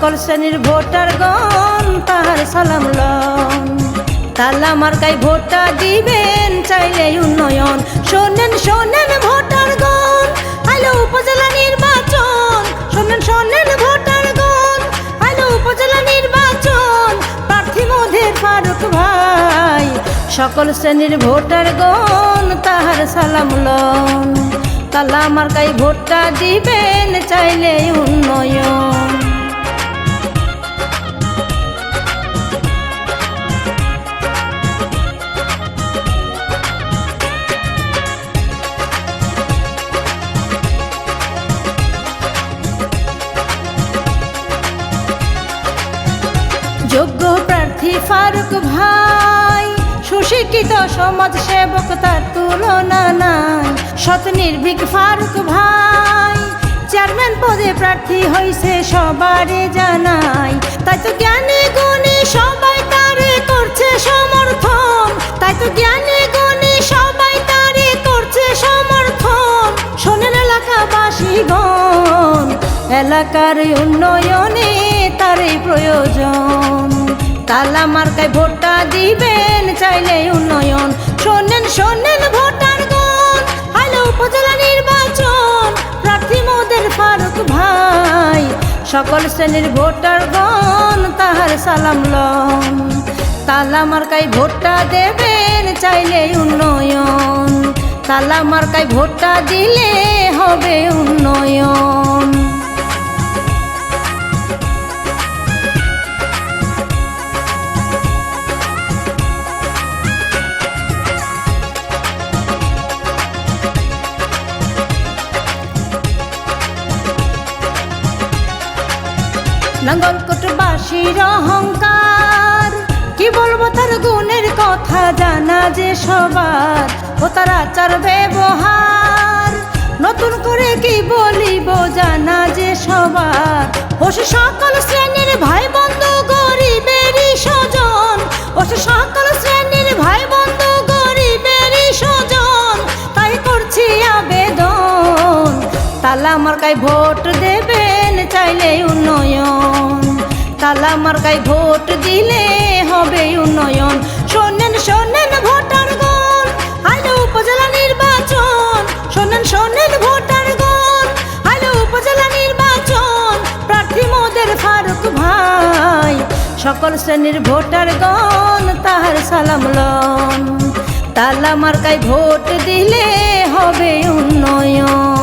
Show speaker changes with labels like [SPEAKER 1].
[SPEAKER 1] সকল শ্রেণির ভোটারগণ, তাহার সালাম লন। তালা মার্কাই ভোটটা দিবেন, চাইলে উন্নয়ন। শোনেন শোনেন ভোটারগণ আইলো উপজেলা নির্বাচন। শোনেন শোনেন ভোটারগণ আইলো উপজেলা নির্বাচন। প্রার্থী মোদের ফারুক ভাই, সকল শ্রেণির ভোটারগণ, তাহার সালাম লন। তালা মার্কাই ভোটটা দিবেন, চাইলে যোগ্য প্রার্থী ফারুক ভাই। সুশিক্ষিত সমাজ সেবক তার তুলনা নাই। সৎ নির্ভীক ফারুক ভাই। চেয়ারম্যান পদে প্রার্থী হইছে সবারে জানাই। তাই তো জ্ঞানী গুণী সবাই তারে করছে সমর্থন। তাই তো জ্ঞানী গুণী সবাই তারে করছে সমর্থন। শোনেন এলাকাবাসীগণ, এলাকার উন্নয়নে তারই প্রয়োজন। তালা মার্কায় ভোটটা দিবেন চাইলে উন্নয়ন। শোনেন শোনেন ভোটারগণ হ্যালো উপজেলা নির্বাচন, প্রার্থী মোদের ফারুক ভাই। সকল শ্রেণির ভোটারগণ তাহার সালাম লন। তালা মার্কায় ভোটটা দেবেন চাইলে উন্নয়ন। তালা মার্কায় ভোটটা দিলে হবে উন্নয়ন। নাঙ্গলকোটবাসীর অহংকার। কি বলব তার গুণের কথা জানা যে সবার, ও তার আচার ব্যবহার। নতুন করে কি বলিব জানা যে সবার, ও সকল শ্রেণির ভাই বন্ধু গরিবেরই স্বজন। ও সকল শ্রেণির ভাই বন্ধু গরিবেরই স্বজন। তাই করছি আবেদন। তালা মার্কায় ভোট দেবেন চাইলে উন্নয়ন। তালা মার্কায় ভোট দিলে হবে উন্নয়ন। শোনেন শোনেন ভোটারগণ আইলো উপজেলা নির্বাচন। শোনেন শোনেন ভোটারগণ আইলো উপজেলা নির্বাচন। প্রার্থী মোদের ফারুক ভাই, সকল শ্রেণির ভোটারগণ তাহার সালাম লন। তালা মার্কায় ভোট দিলে হবে উন্নয়ন।